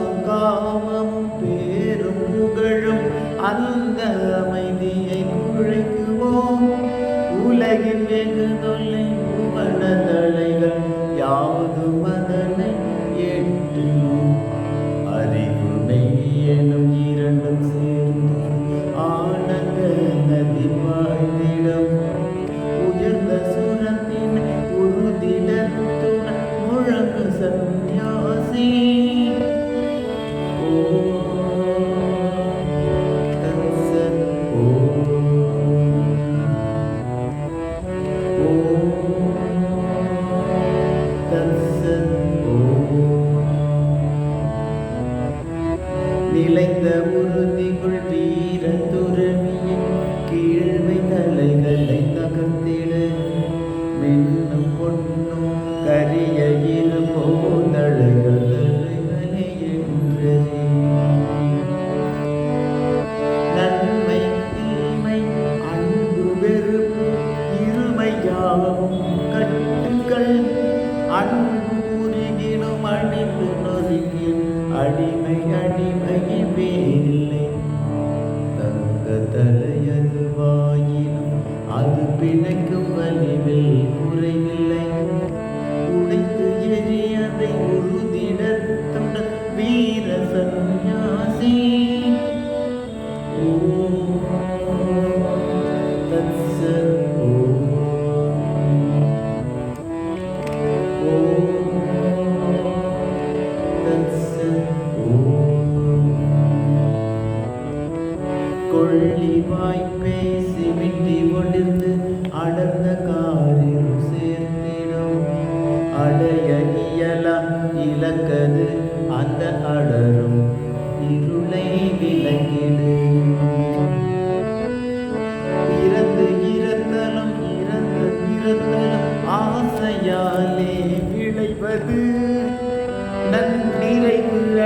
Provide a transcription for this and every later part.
அரசும் காமமும் பேரும் புகழும் அந்த அமைதியை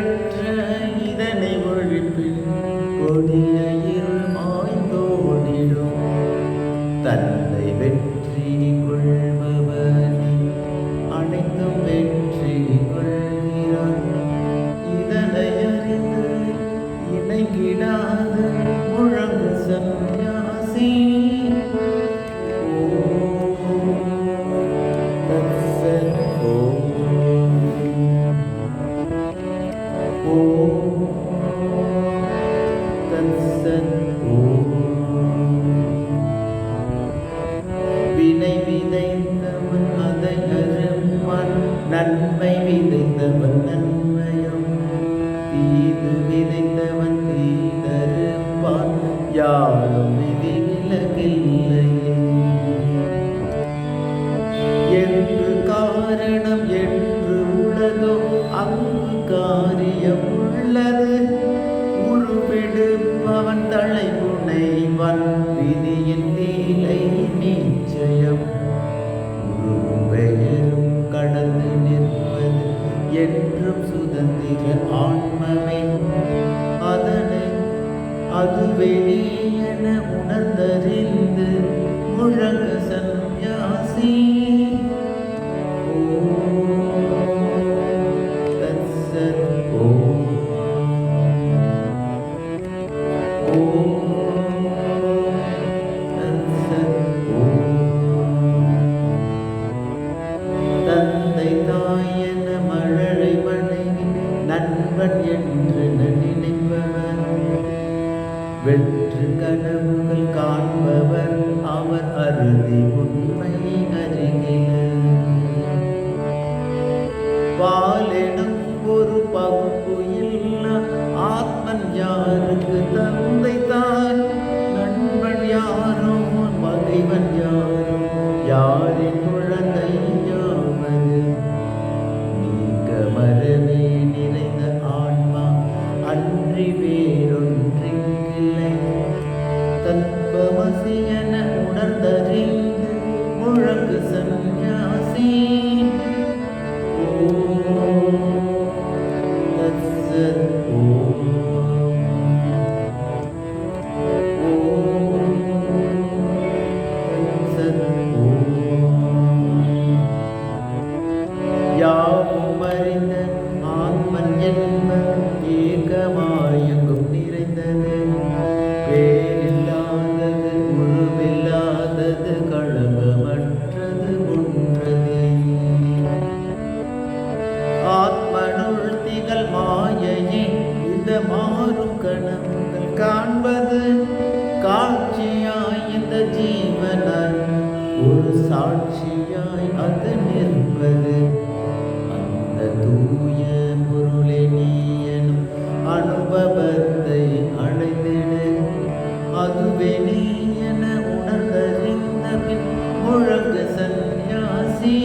அற்ற இதனை ஒழிப்பில் கொடிய இருமாய்ந்தோடிடும் தன்னை வெற்றி கொள்பவர் அனைத்தும் வெற்றி கொள்கிறார் இதனை அறிந்து இணங்கிடாது முழங்கு சென்ற நினைத்தவன் நீ தருவான். யாரும் விதி விலகில்லை. என்று காரணம் என்று உள்ளதோ அங்கு காரியம் உள்ளது. உருவெடுப்பவன் தலைமுனைவன் விதியின் நீலை நிச்சயம். பெயரும் கடந்து நிற்பது என்றும் சுதந்திர ஆண் என உணர்ந்தறிந்து முழங்கு சன்யாசி அதுவே நீ என உணர்ந்தறிந்த பின் முழங்கு சந்நியாசி.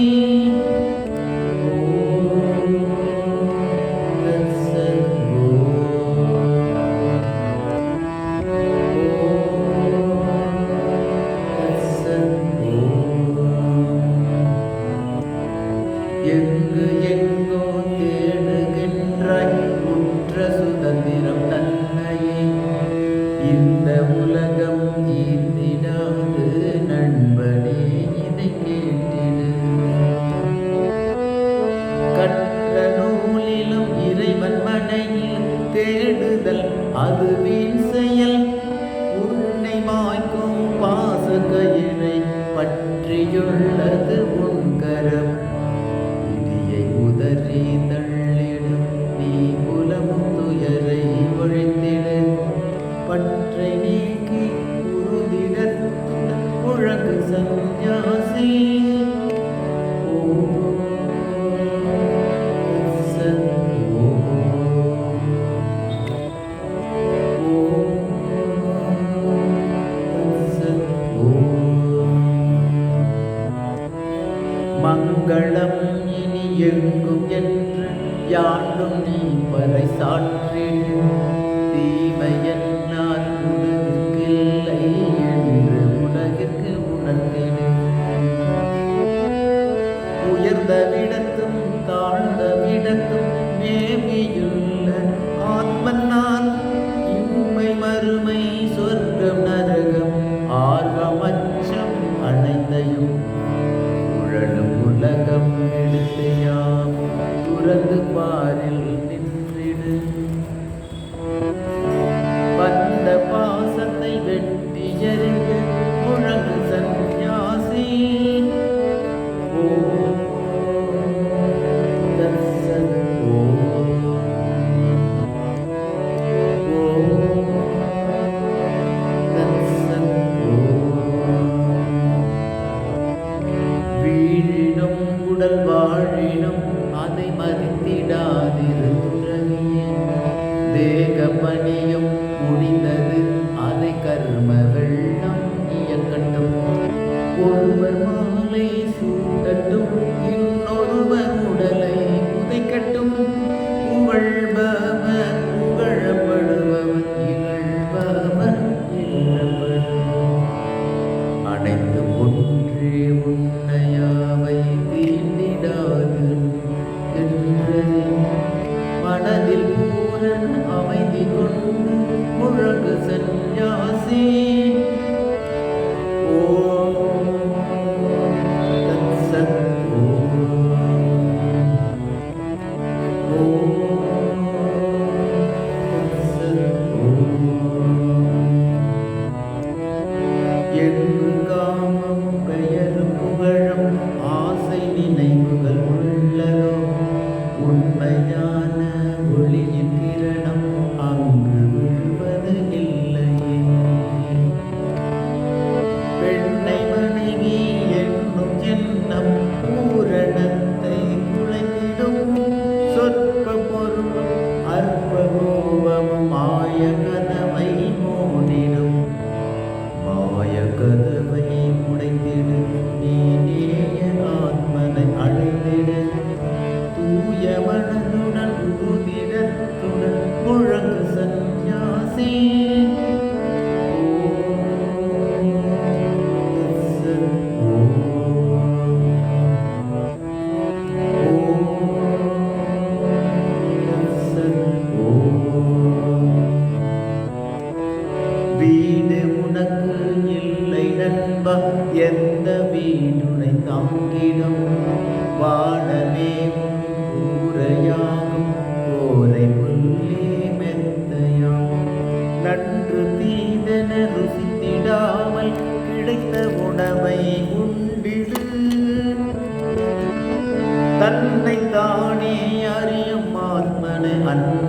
யாண்டும் நீ பறை சாட்டும். Hare எந்த வீடுனை தங்கிடும்? வானமே கூரையாகும் கோரை புள்ளி மெத்தையாம் நன்று தீதென ருசித்திடாமல் கிடைத்த உணவை உண்டிடு தன்னை தானே அறியும் ஆத்மனை அன்பு